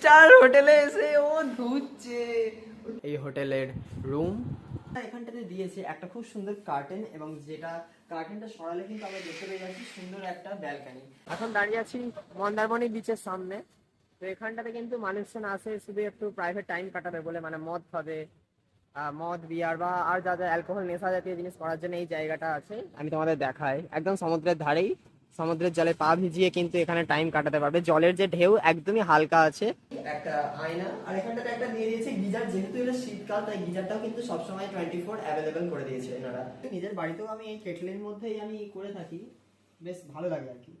Star হোটেলে এসে ও ধুচ্ছে। এই হোটেলের রুম। এখানটাতে দিয়েছে একটা খুব সুন্দর কার্টেন এবং যেটা কার্টেনটা সরালে কিন্তু আমরা দেখতে পেয়ে যাচ্ছি সুন্দর একটা ব্যালকানি এখন দাঁড়িয়ে আছি মন্দারমণি বিচের সামনে। তো এখানটাতে কিন্তু মানুষজন আসে শুধু একটু প্রাইভেট টাইম কাটাবে বলে মানে মদ খাবে মদ বিয়ার বা আর যা যা অ্যালকোহল নেশা জাতীয় জিনিস করার জন্য এই জায়গাটা আছে আমি তোমাদের দেখাই। একদম সমুদ্রের ধারেই। সমুদ্রের জলে পা ভিজিয়ে কিন্তু এখানে টাইম কাটাতে পারবে। জলের যে ঢেউ একদমই হালকা আছে। একটা আয়না। আর এখানটাতে একটা দিয়ে দিয়েছে গিজার। যেহেতু এটা শীতকাল তাই গিজারটাও কিন্তু সবসময় টোয়েন্টি ফোর অ্যাভেলেবেল করে দিয়েছে এনারা। নিজের বাড়িতেও আমি এই কেটলের মধ্যেই আমি করে থাকি। বেশ ভালো লাগে আর কি।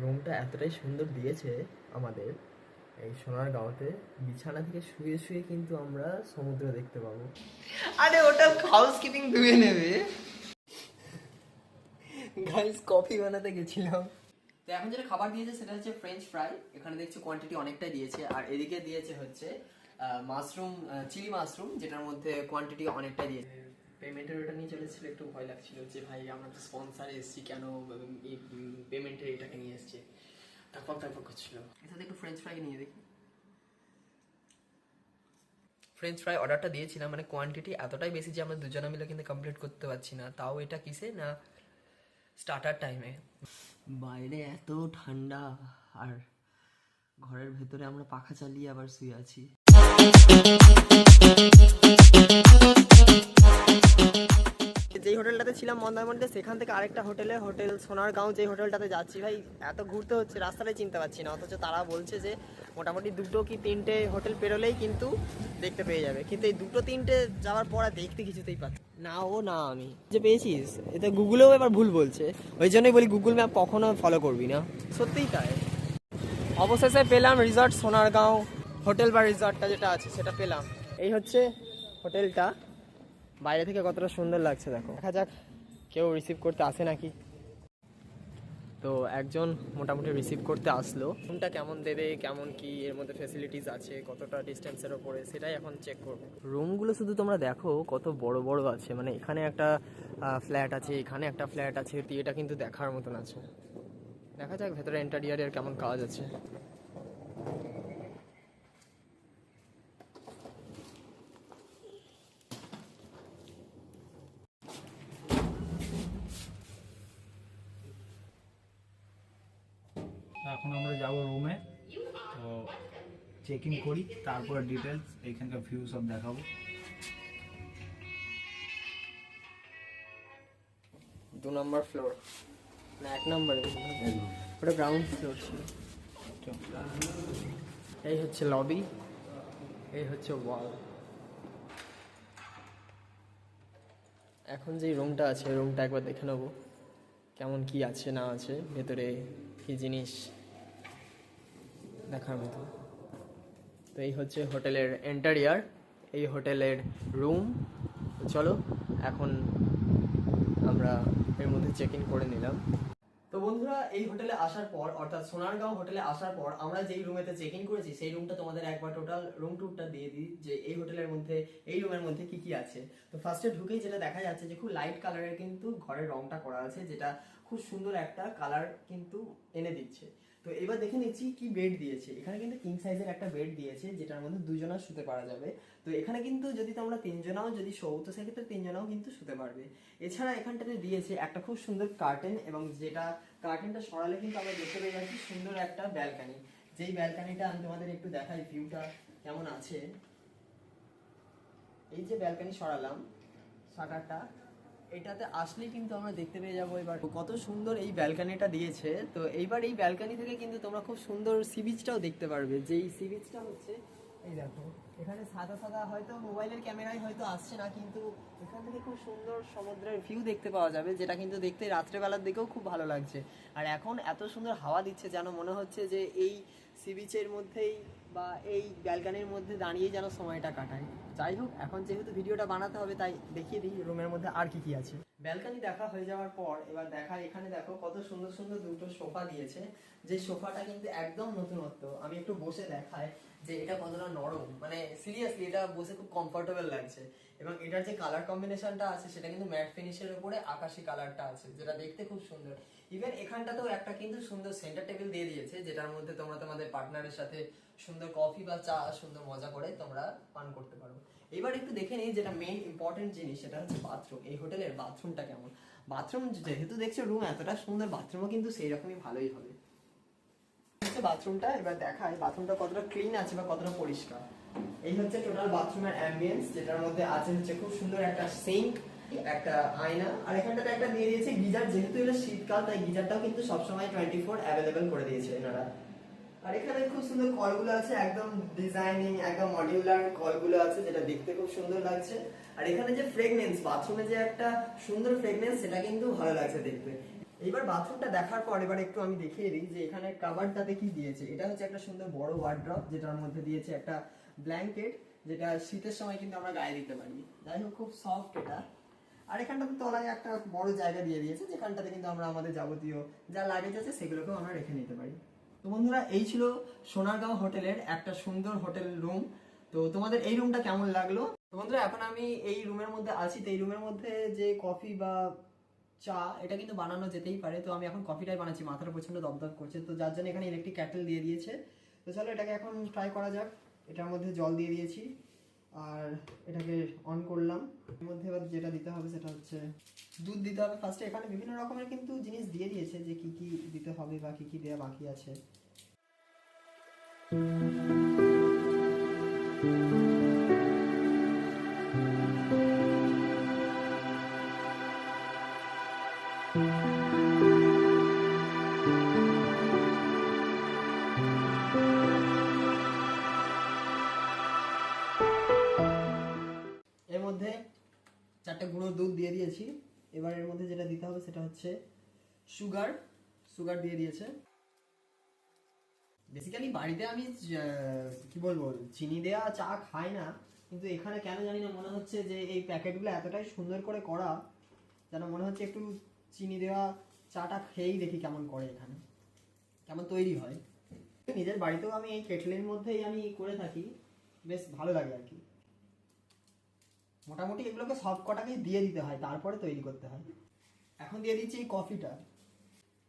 রুমটা এতটাই সুন্দর দিয়েছে আমাদের এই সোনার গাঁওতে। বিছানা থেকে শুয়ে শুয়ে কিন্তু আমরা সমুদ্র দেখতে পাবো। আরে ওটা হাউস কিপিং ধুয়ে নেবে। গাইস কফি বানাতে গেছিলাম। তো এখন যেটা খাবার দিয়েছে সেটা হচ্ছে ফ্রেঞ্চ ফ্রাই এখানে দেখছি কোয়ান্টিটি অনেকটাই দিয়েছে। আর এদিকে দিয়েছে হচ্ছে মাশরুম চিলি মাশরুম যেটার মধ্যে কোয়ান্টিটি অনেকটাই দিয়েছে। পেমেন্টের ওটা নিয়ে চলেছিল একটু ভয় লাগছিল যে ভাই আমরা তো স্পন্সার এসেছি কেন পেমেন্টের এটাকে নিয়ে এসছে? তারপর তারপর করছিল। সাথে একটু ফ্রেঞ্চ ফ্রাই নিয়ে দেখি। ফ্রেঞ্চ ফ্রাই অর্ডারটা দিয়েছিলাম মানে কোয়ান্টিটি এতটাই বেশি যে আমরা দুজনে মিলে কিন্তু কমপ্লিট করতে পারছি না। তাও এটা কিসে? না স্টার্টার টাইমে বাইরে এত ঠান্ডা আর ঘরের ভেতরে আমরা পাখা চালিয়ে আবার শুয়ে আছি। যেই হোটেলটাতে ছিলাম মন্দারমণিতে সেখান থেকে আরেকটা হোটেলে, হোটেল সোনারগাঁও যেই হোটেলটাতে যাচ্ছি। ভাই, এত ঘুরতে হচ্ছে, রাস্তাটাই চিনতে পারছি না। অথচ তারা বলছে যে মোটামুটি দুটো কি তিনটে হোটেল পেরোলেই কিন্তু দেখতে পেয়ে যাবে। কিন্তু এই দুটো তিনটে যাওয়ার পর দেখতে কিছুতেই পাচ্ছি। না। ও, না আমি। যে পেয়েছিস এতে গুগলেও এবার ভুল বলছে। ওই জন্যই বলি গুগল ম্যাপ কখনো ফলো করবি না। সত্যিই তাই। অবশেষে পেলাম রিসর্ট সোনারগাঁও। হোটেল বা রিসর্টটা যেটা আছে, সেটা পেলাম। এই হচ্ছে হোটেলটা। বাইরে থেকে কতটা সুন্দর লাগছে দেখো। দেখা যাক কেউ রিসিভ করতে আসে নাকি। তো একজন মোটামুটি রিসিভ করতে আসলো। রুমটা কেমন দেবে, কেমন কি, এর মধ্যে ফেসিলিটিস আছে, কতটা ডিস্টেন্সের ওপরে, সেটাই এখন চেক করব। রুমগুলো শুধু তোমরা দেখো কত বড় বড় আছে। মানে এখানে একটা ফ্ল্যাট আছে, এখানে একটা ফ্ল্যাট আছে, এটা কিন্তু দেখার মতন আছে। দেখা যাক ভেতরে ইন্টারিয়ারের কেমন কাজ আছে। চেকিং করি তারপরে ডিটেলস এখানকার ভিউ সব দেখাবো। দু নম্বর ফ্লোর না এক নম্বরে ওটা গ্রাউন্ড ফ্লোর ছিল। এই হচ্ছে লবি এই হচ্ছে ওয়াল এখন যে রুমটা আছে রুমটা একবার দেখে নেব কেমন কি আছে না আছে ভেতরে কি জিনিস দেখার মতো। তো এই হচ্ছে হোটেলের এন্টারিয়ার এই হোটেলের রুম চলো, এখন আমরা এর মধ্যে চেক ইন করে নিলাম। তো বন্ধুরা, এই হোটেলে আসার পর, অর্থাৎ সোনারগাঁও হোটেলে আসার পর, আমরা যেই রুমেতে চেক ইন করেছি, সেই রুমটা তোমাদের একবার টোটাল রুম ট্যুরটা দিয়ে দিই, যে এই হোটেলের মধ্যে, এই রুমের মধ্যে কি কি আছে। তো ফার্স্টে ঢুকেই যেটা দেখা যাচ্ছে যে, খুব লাইট কালারের কিন্তু ঘরের রংটা করা আছে, যেটা খুব সুন্দর একটা কালার কিন্তু এনে দিচ্ছে। তো এবার দেখে নিচ্ছি কি বেড দিয়েছে। এখানে কিন্তু কিং সাইজের একটা বেড দিয়েছে, যেটার মধ্যে দুজনা শুতে পারা যাবে। তো এখানে কিন্তু যদি তোমরা তিনজনাও যদি শো তো সেক্ষেত্রে তিনজনাও কিন্তু শুতে পারবে। এছাড়া এখানটাতে দিয়েছে একটা খুব সুন্দর কার্টেন এবং যেটা কার্টেনটা সরালে কিন্তু আমরা দেখতে পেয়ে যাচ্ছি সুন্দর একটা ব্যালকানি যেই ব্যালকানিটা আমি তোমাদের একটু দেখাই ভিউটা কেমন আছে। এই যে ব্যালকানি সরালাম শাটারটা এটাতে আসলেই কিন্তু আমরা দেখতে পেয়ে যাব এবার। কত সুন্দর এই ব্যালকানিটা দিয়েছে। তো এইবার এই ব্যালকানি থেকে কিন্তু তোমরা খুব সুন্দর সি বিচটাও দেখতে পারবে। যেই সি বিচটা হচ্ছে, এই দেখো, এখানে সাদা সাদা হয়তো মোবাইলের ক্যামেরায় হয়তো আসছে না, কিন্তু এখান থেকে খুব সুন্দর সমুদ্রের ভিউ দেখতে পাওয়া যাবে, যেটা কিন্তু দেখতে রাত্রেবেলার দিকেও খুব ভালো লাগছে। আর এখন এত সুন্দর হাওয়া দিচ্ছে যেন মনে হচ্ছে যে এই সি বিচের মধ্যেই বা এই ব্যালকানির মধ্যে দাঁড়িয়ে যেন সময়টা কাটায়। যাই হোক, এখন যেহেতু ভিডিওটা বানাতে হবে, তাই দেখিয়ে দিই রুমের মধ্যে আর কি কি আছে। ব্যালকানি দেখা হয়ে যাওয়ার পর, এবার দেখা এখানে দেখো কত সুন্দর সুন্দর দুটো সোফা দিয়েছে। যে সোফাটা কিন্তু একদম নতুনত্ব। আমি একটু বসে দেখাই। যে এটা কতটা নরম মানে সিরিয়াসলি এটা বসে খুব কমফোর্টেবল লাগছে। এবং এটার যে কালার কম্বিনেশনটা আছে, সেটা কিন্তু ম্যাট ফিনিশের উপরে আকাশি কালারটা আছে, যেটা দেখতে খুব সুন্দর। ইভেন এখানটাতেও একটা কিন্তু সুন্দর সেন্টার টেবিল দিয়ে দিয়েছে, যেটার মধ্যে তোমরা তোমাদের পার্টনারের সাথে সুন্দর কফি বা চা, সুন্দর মজা করে তোমরা পান করতে পারো। এবার একটু দেখে নিই যেটা মেইন ইম্পর্টেন্ট জিনিস, সেটা হচ্ছে বাথরুম এই হোটেলের বাথরুমটা কেমন? বাথরুম যেহেতু দেখছ রুম এতটা সুন্দর বাথরুমও কিন্তু সেই রকমই ভালোই হবে। হচ্ছে বাথরুমটা এবার দেখায় বাথরুমটা কতটা ক্লিন আছে বা কতটা পরিষ্কার। এই হচ্ছে টোটাল বাথরুমের অ্যাম্বিয়েন্স যেটার মধ্যে আছে হচ্ছে খুব সুন্দর একটা সিঙ্ক একটা আয়না, আর এখানটাতে একটা দিয়ে দিয়েছে গিজার, যেহেতু এটা শীতকাল, তাই গিজারটাও কিন্তু সবসময় টোয়েন্টি ফোর অ্যাভেলেবেল করে দিয়েছে এনারা। আর এখানে খুব সুন্দর কলগুলো আছে, একদম ডিজাইনিং একদম মডিউলার কলগুলো আছে, যেটা দেখতে খুব সুন্দর লাগছে। আর এখানে যে ফ্রেগনেন্স বাথরুমে যে একটা সুন্দর ফ্রেগনেন্স সেটা কিন্তু ভালো লাগছে দেখতে। এইবার বাথরুমটা দেখার পর এবার একটু আমি দেখিয়ে দিই যে এখানে কাভারটাতে কি দিয়েছে। এটা হচ্ছে একটা সুন্দর বড় ওয়ার্ড্রপ যেটার মধ্যে দিয়েছে একটা ব্ল্যাঙ্কেট যেটা শীতের সময় কিন্তু আমরা গায়ে দিতে পারি। যাই হোক, খুব সফট এটা। আর এখানটাতে তলায় একটা বড় জায়গা দিয়ে দিয়েছে, যেখানটাতে কিন্তু আমরা আমাদের যাবতীয় যা লাগেজ আছে সেগুলোকেও আমরা রেখে নিতে পারি। তো বন্ধুরা, এই ছিল সোনারগাঁও হোটেলের একটা সুন্দর হোটেল রুম তো তোমাদের এই রুমটা কেমন লাগল? তো বন্ধুরা, এখন আমি এই রুমের মধ্যে আছি। তো এই রুমের মধ্যে যে কফি বা চা, এটা কিন্তু বানানো যেতেই পারে। তো আমি এখন কফিটাই বানাচ্ছি, মাথাটা প্রচণ্ড দপদপ করছে। তো যার জন্য এখানে ইলেকট্রিক ক্যাটেল দিয়ে দিয়েছে। তো চলো এটাকে এখন ট্রাই করা যাক। এটার মধ্যে জল দিয়ে দিয়েছি। আর এটাকে অন করলাম। এর মধ্যে এবার যেটা দিতে হবে সেটা হচ্ছে দুধ দিতে হবে ফার্স্টে এখানে বিভিন্ন রকমের কিন্তু জিনিস দিয়ে দিয়েছে যে কি কি দিতে হবে বা কি কি দেওয়া বাকি আছে। এর মধ্যে চারটে গুঁড়ো দুধ দিয়ে দিয়েছি। এবার এর মধ্যে যেটা দিতে হবে সেটা হচ্ছে সুগার। সুগার দিয়ে দিয়েছে। বেসিক্যালি বাড়িতে আমি কি বলব, চিনি দেওয়া চা খাই না। কিন্তু এখানে কেন জানি না মনে হচ্ছে যে এই প্যাকেটগুলো এতটাই সুন্দর করে করা যেন মনে হচ্ছে একটু চিনি দেওয়া চাটা খেয়েই দেখি কেমন করে এখানে। কেমন তৈরি হয়। নিজের বাড়িতেও আমি এই কেটলের মধ্যেই আমি করে থাকি। বেশ ভালো লাগে আর কি। মোটামুটি এগুলোকে সব কটাকেই দিয়ে দিতে হয়, তারপরে তৈরি করতে হয়। এখন দিয়ে দিচ্ছি এই কফিটা।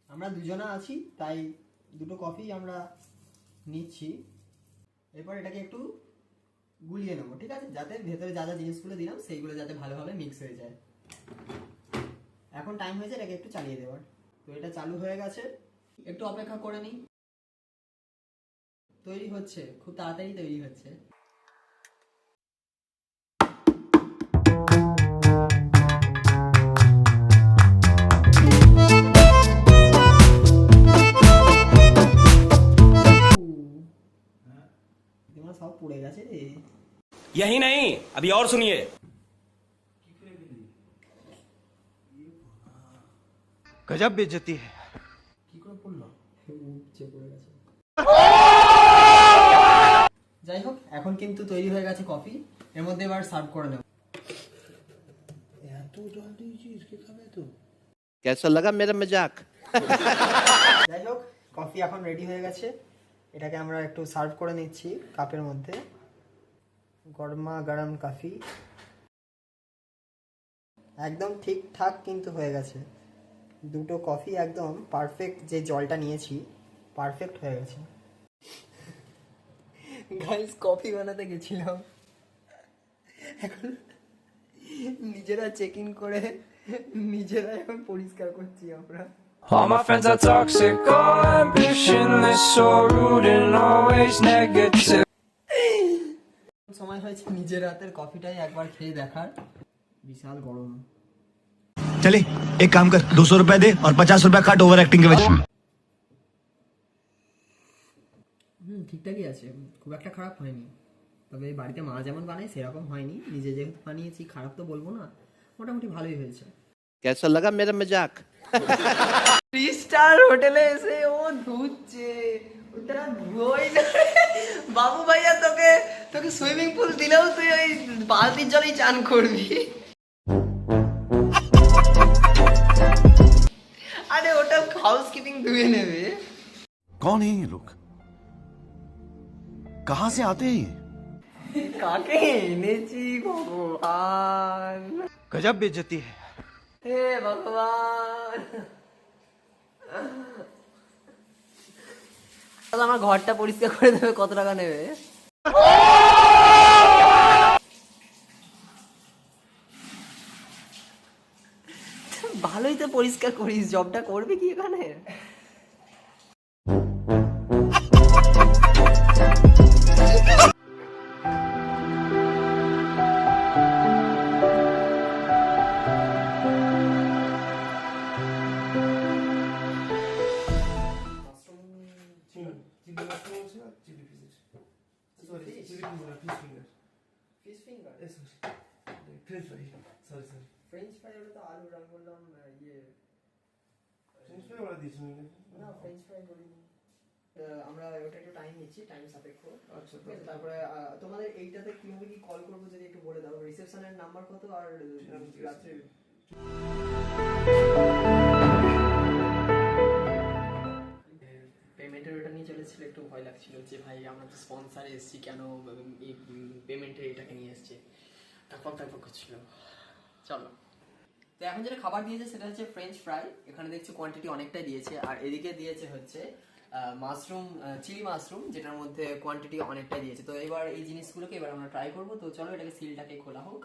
আমরা দুজনা আছি, তাই দুটো কফি আমরা নিচ্ছি। এরপর এটাকে একটু গুলিয়ে নেব, ঠিক আছে? যাতে ভেতরে যা যা জিনিসগুলো দিলাম, সেইগুলো যাতে ভালোভাবে মিক্স হয়ে যায়। এখন টাইম হয়েছে এটাকে একটু চালিয়ে দেওয়ার তো এটা চালু হয়ে গেছে একটু অপেক্ষা করে নিই তৈরি হচ্ছে খুব তাড়াতাড়ি তৈরি হচ্ছে এগুলো সব পড়ে গেছে রে यही नहीं अभी और सुनिए গজব বেজতি কি করে পড়ল যাই হোক এখন কিন্তু তৈরি হয়ে গেছে কফি। এর মধ্যে এবার সার্ভ করে নেব। এত জল দিয়েছিস কে খাবে তো কেসা লাগা মেরা মজাক যাই হোক কফি এখন রেডি হয়ে গেছে। এটাকে আমরা একটু সার্ভ করে নিচ্ছি কাপের মধ্যে। গরমা গরম কফি। একদম ঠিকঠাক কিন্তু হয়ে গেছে। দুটো কফি একদম পারফেক্ট যে জলটা নিয়েছি পারফেক্ট হয়ে গেছে। গাইস কফি বানাতে গেছিলাম। এখন নিজেরা চেক ইন করে নিজেরা এখন পরিষ্কার করছি আমরা। All my friends are toxic, all ambitionless, so rude and always negative. সময় হয়েছে নিজের হাতের কফিটাই একবার খেয়ে দেখার। বিশাল গরম। चले एक काम कर दो सौ रुपए दे और पचास रुपए काट ओवर एक्टिंग के वजह হুম ঠিকঠাকই আছে খুব একটা খারাপ হয়নি তবে বাড়িতে মা যেমন বানায় সেরকম হয়নি নিজে যেহেতু বানিয়েছি খারাপ তো বলবো না মোটামুটি ভালোই হয়েছে कैसा लगा मेरा मजाक থ্রি স্টার হোটেলে এসে ও ধুচ্ছে ওটা ধুয়োই না বাবু ভাইয়া তোকে তোকে সুইমিং পুল দিলেও তুই ওই বালতির জলেই চান করবি ওটা হাউস কিপিং ধুয়ে নেবে कौन है ये लोग कहाँ से आते हैं ये কাকে এনেছি ভগবান गजब बेइज्जती है হে ভগবান দাদা, আমার ঘরটা পরিষ্কার করে দেবে কত টাকা নেবে তো পরিষ্কার করিস জবটা করবে কি এখানে ফিশ ফিঙ্গার ফ্রেঞ্চ ফ্রাই ওটা তো আলু আমি বললাম ইয়ে না ফ্রেঞ্চ ফ্রাই বলিনি আমরা ওটা একটু টাইম নিচ্ছি টাইম সাপেক্ষ। আচ্ছা তারপরে আহ, তোমাদের এইটাতে কীভাবে কি কল করব যদি একটু বলে দাও? রিসেপশনের নাম্বার কত আর রাত্রে? পেমেন্টের ওটা নিয়ে চলেছিল একটু ভয় লাগছিল যে ভাই আমরা তো স্পন্সার এসেছি কেন এই পেমেন্টে এটাকে নিয়ে এসেছি? তারপর তারপর করছিল। চলো। তো এখন যেটা খাবার দিয়েছে সেটা হচ্ছে ফ্রেঞ্চ ফ্রাই এখানে দেখছি কোয়ান্টিটি অনেকটাই দিয়েছে। আর এদিকে দিয়েছে হচ্ছে মাশরুম চিলি মাশরুম যেটার মধ্যে কোয়ান্টিটি অনেকটাই দিয়েছে। তো এবার এই জিনিসগুলোকে এবার আমরা ট্রাই করব। তো চলো এটাকে সিলটাকে খোলা হোক।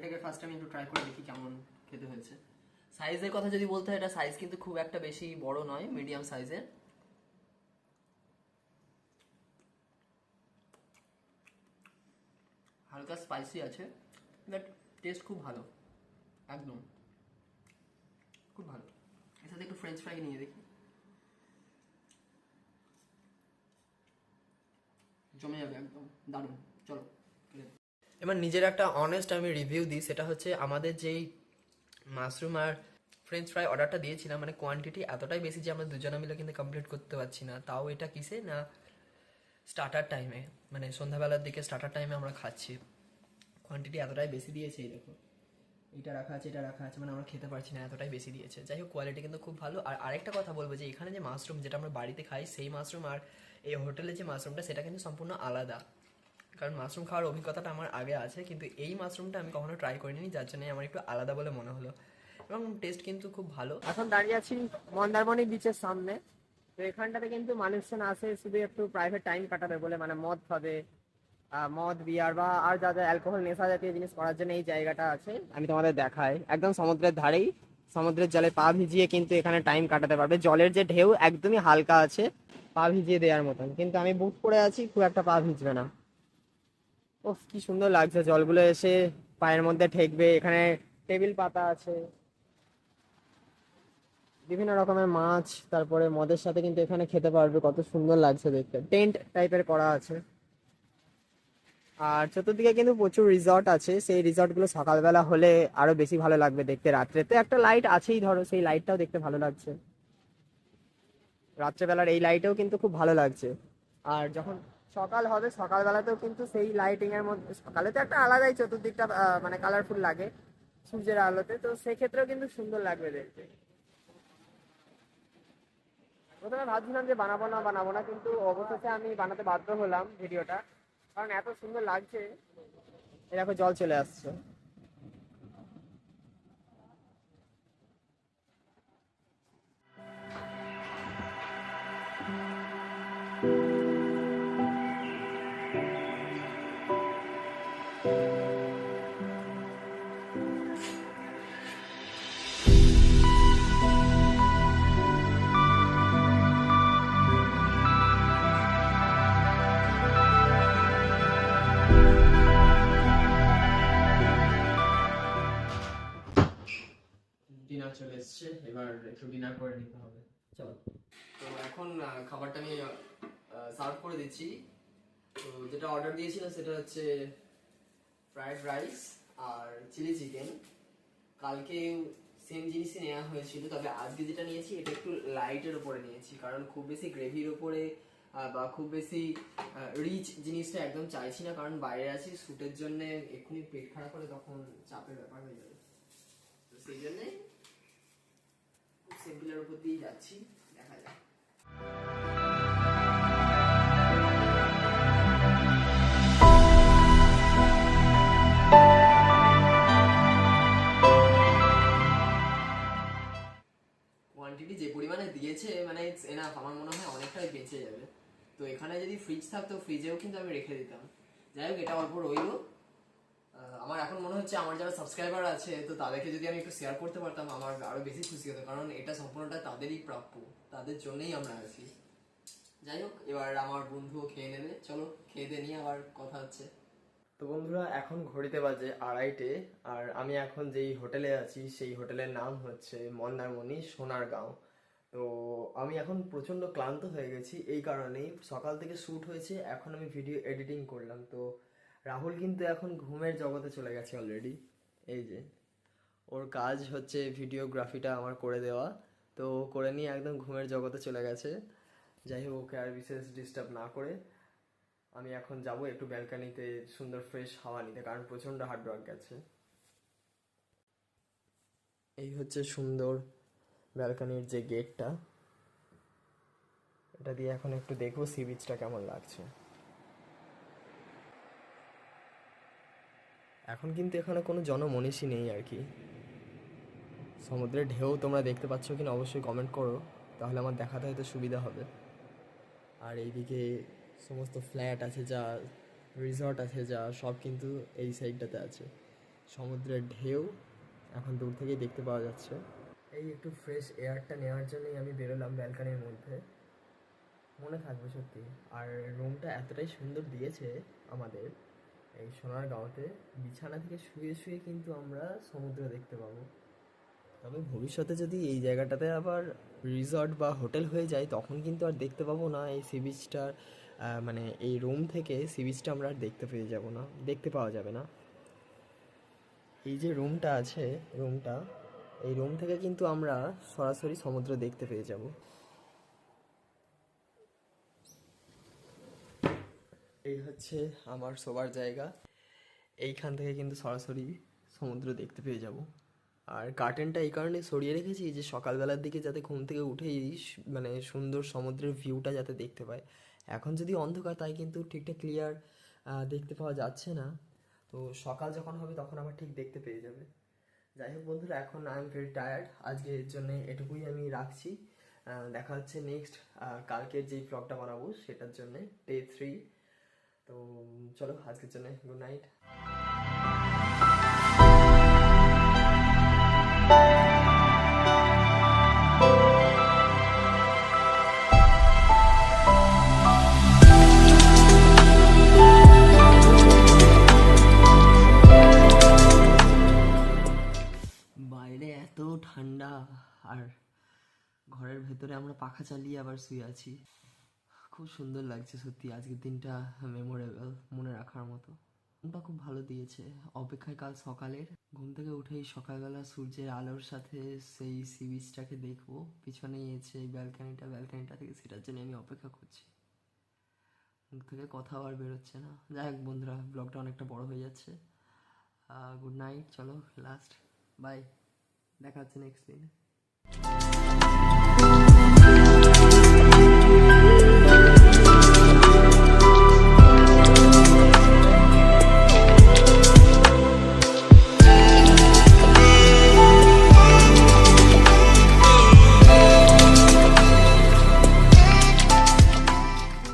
এটাকে ফার্স্ট আমি একটু ট্রাই করে দেখি কেমন খেতে হয়েছে। সাইজের কথা যদি বলতে হয়, এটা সাইজ কিন্তু খুব একটা বেশি বড় নয় মিডিয়াম সাইজের হালকা স্পাইসি আছে বাট টেস্ট খুব ভালো। একদম। খুব ভালো। এর সাথে একটু ফ্রেঞ্চ ফ্রাই নিয়ে দেখি। জমে যাবে একদম। দারুণ। চলো। এবার নিজের একটা অনেস্ট আমি রিভিউ দিই, সেটা হচ্ছে আমাদের যেই মাশরুম আর ফ্রেঞ্চ ফ্রাই অর্ডারটা দিয়েছিলাম মানে কোয়ান্টিটি এতটাই বেশি যে আমরা দুজনে মিলে কিন্তু কমপ্লিট করতে পারছি না। তাও এটা কিসে না স্টার্টার টাইমে মানে সন্ধ্যাবেলার দিকে স্টার্টার টাইমে আমরা খাচ্ছি। কোয়ান্টিটি এতটাই বেশি দিয়েছে, এই দেখো। এটা রাখা আছে, এটা রাখা আছে মানে আমরা খেতে পারছি না, এতটাই বেশি দিয়েছে। যাই হোক কোয়ালিটি কিন্তু খুব ভালো। আর আরেকটা কথা বলব যে, এখানে যে মাশরুম যেটা আমরা বাড়িতে খাই, সেই মাশরুম আর এই হোটেলে যে মাশরুমটা সেটা কিন্তু সম্পূর্ণ আলাদা। কারণ মাশরুম খাওয়ার অভিজ্ঞতাটা আমার আগে আছে, কিন্তু এই মাশরুমটা আমি কখনো ট্রাই করিনি, যার জন্য আমার একটু আলাদা বলে মনে হলো। এবং টেস্ট কিন্তু খুব ভালো। এখন দাঁড়িয়ে আছি মন্দারমণি বিচের সামনে। তো এখানটাতে কিন্তু মানুষজন আসে, শুধু একটু প্রাইভেট টাইম কাটাবে বলে মানে মদ খাবে মদ বিয়ার বা আর যা যা অ্যালকোহল নেশা জাতীয় জিনিস করার জন্য এই জায়গাটা আছে। আমি তোমাদের দেখাই। একদম সমুদ্রের ধারেই, সমুদ্রের জলে পা ভিজিয়ে কিন্তু এখানে টাইম কাটাতে পারবে। জলের যে ঢেউ একদমই হালকা আছে, পা ভিজিয়ে দেওয়ার মতন। কিন্তু আমি বুট করে আছি, খুব একটা পা ভিজবে না। ওফ, কি সুন্দর লাগছে। জলগুলো এসে পায়ের মধ্যে ঠেকবে। এখানে টেবিল পাতা আছে। বিভিন্ন রকমের মাছ, তারপরে মদের সাথে কিন্তু এখানে খেতে পারবে। কত সুন্দর লাগছে দেখতে। টেন্ট টাইপের করা আছে। আর চতুর্দিকে কিন্তু প্রচুর রিসর্ট আছে। সেই রিসর্টগুলো সকালবেলা হলে আরও বেশি ভালো লাগবে দেখতে। রাত্রেতে একটা লাইট আছেই ধরো, সেই লাইটটাও দেখতে ভালো লাগছে। রাত্রেবেলার এই লাইটেও কিন্তু খুব ভালো লাগছে। আর যখন সকাল হবে, সকালবেলাতেও কিন্তু সেই লাইটিং এর মধ্যে, সকালে তো একটা আলাদাই চতুর্দিকটা মানে কালারফুল লাগে সূর্যের আলোতে, তো সেক্ষেত্রেও কিন্তু সুন্দর লাগবে দেখতে। প্রথমে ভাবছিলাম যে বানাবো না বানাবো না, কিন্তু অবশেষে আমি বানাতে বাধ্য হলাম ভিডিওটা কারণ এত সুন্দর লাগছে। এরকম জল চলে আসছে। এবার একটু ডিনার করে নিতে হবে। চলো। তো এখন খাবারটা আমি সার্ভ করে দিচ্ছি। তো যেটা অর্ডার দিয়েছিলাম সেটা হচ্ছে ফ্রাইড রাইস আর চিলি চিকেন কালকে সেম জিনিসই নেওয়া হয়েছিল, তবে আজকে যেটা নিয়েছি এটা একটু লাইটের উপরে নিয়েছি, কারণ খুব বেশি গ্রেভির উপরে বা খুব বেশি রিচ জিনিসটা একদম চাইছি না, কারণ বাইরে আছি শ্যুটের জন্য এক্ষুনি পেট খারাপ হলে তখন চাপের ব্যাপার হয়ে যাবে। তো সেই জন্যে সিম্পলের উপর দিয়ে যাচ্ছি, দেখা যাক। কোয়ান্টিটি যে পরিমাণে দিয়েছে মানে এনাফ আমার মনে হয় অনেকটাই বেঁচে যাবে। তো এখানে যদি ফ্রিজ থাকতো ফ্রিজেও কিন্তু আমি রেখে দিতাম। যাই হোক, এটা অল্প রইল। আমার এখন মনে হচ্ছে আমার যারা সাবস্ক্রাইবার আছে, তো তাদেরকে যদি আমি একটু শেয়ার করতে পারতাম, আমার আরও বেশি খুশি হতো। কারণ এটা সম্পূর্ণটা তাদেরই প্রাপ্য, তাদের জন্যই আমরা আছি। যাই হোক, এবার আমার বন্ধুও খেয়ে নেবে। চলো, খেয়ে দিয়ে নিয়ে আবার কথা হচ্ছে। তো বন্ধুরা, এখন ঘড়িতে বাজে আড়াইটে, আর আমি এখন যেই হোটেলে আছি, সেই হোটেলের নাম হচ্ছে মন্দারমণি সোনারগাঁও। তো আমি এখন প্রচণ্ড ক্লান্ত হয়ে গেছি, এই কারণেই সকাল থেকে শ্যুট হয়েছে, এখন আমি ভিডিও এডিটিং করলাম। তো রাহুল কিন্তু এখন ঘুমের জগতে চলে গেছে অলরেডি এই যে, ওর কাজ হচ্ছে ভিডিওগ্রাফিটা আমার করে দেওয়া। তো করে নিয়ে একদম ঘুমের জগতে চলে গেছে। যাই হোক, ওকে আর বিশেষ ডিস্টার্ব না করে আমি এখন যাব একটু ব্যালকানিতে সুন্দর ফ্রেশ হাওয়া নিতে, কারণ প্রচণ্ড হার্ড ওয়ার্ক গেছে। এই হচ্ছে সুন্দর ব্যালকানির যে গেটটা এটা দিয়ে এখন একটু দেখব সি বিচটা কেমন লাগছে। এখন কিন্তু এখানে কোনো জনমনীষী নেই আর কি। সমুদ্রের ঢেউ তোমরা দেখতে পাচ্ছ কিনা অবশ্যই কমেন্ট করো, তাহলে আমার দেখাতে হয়তো সুবিধা হবে। আর এইদিকে সমস্ত ফ্ল্যাট আছে যা রিসর্ট আছে যা, সব কিন্তু এই সাইডটাতে আছে। সমুদ্রের ঢেউ এখন দূর থেকেই দেখতে পাওয়া যাচ্ছে। এই একটু ফ্রেশ এয়ারটা নেওয়ার জন্যই আমি বেরোলাম ব্যালকানির মধ্যে। মনে থাকবে সত্যি। আর রুমটা এতটাই সুন্দর দিয়েছে আমাদের এই সোনার গাঁওতে বিছানা থেকে শুয়ে শুয়ে কিন্তু আমরা সমুদ্র দেখতে পাবো। তবে ভবিষ্যতে যদি এই জায়গাটাতে আবার রিসর্ট বা হোটেল হয়ে যায়, তখন কিন্তু আর দেখতে পাবো না এই সি বিচটার মানে এই রুম থেকে সি বিচটা আমরা আর দেখতে পেয়ে যাব না, দেখতে পাওয়া যাবে না। এই যে রুমটা আছে রুমটা এই রুম থেকে কিন্তু আমরা সরাসরি সমুদ্র দেখতে পেয়ে যাব। এই হচ্ছে আমার শোবার জায়গা। এইখান থেকে কিন্তু সরাসরি সমুদ্র দেখতে পেয়ে যাব। আর কার্টেনটা এই কারণে সরিয়ে রেখেছি যে সকালবেলার দিকে যাতে ঘুম থেকে উঠেই মানে সুন্দর সমুদ্রের ভিউটা যাতে দেখতে পায়। এখন যদি অন্ধকার, তাই কিন্তু ঠিকঠাক ক্লিয়ার দেখতে পাওয়া যাচ্ছে না। তো সকাল যখন হবে, তখন আবার ঠিক দেখতে পেয়ে যাবে। যাই হোক বন্ধুরা, এখন আই এম ভেরি টায়ার্ড আজকের জন্য এটুকুই আমি রাখছি। দেখা হচ্ছে নেক্সট কালকের যেই ব্লগটা বানাবো, সেটার জন্য ডে থ্রি তো চলো, আজকের জন্য গুড নাইট ঠান্ডা, আর ঘরের ভেতরে আমরা পাখা চালিয়ে আবার শুয়ে আছি। খুব সুন্দর লাগছে সত্যি আজকের দিনটা মেমোরেবল মনে রাখার মতো। ঘুমটা খুব ভালো দিয়েছে। অপেক্ষায় কাল সকালের। ঘুম থেকে উঠেই সকালবেলা সূর্যের আলোর সাথে সেই সি বিচটাকে দেখব। পিছনেই এসে ব্যালকানিটা ব্যালকানিটা থেকে সেটার জন্য আমি অপেক্ষা করছি। মুখ থেকে কথা আর বেরোচ্ছে না। যাই হোক বন্ধুরা ব্লগটা অনেকটা বড় হয়ে যাচ্ছে। গুড নাইট চলো লাস্ট বাই দেখা হচ্ছে নেক্সট দিন।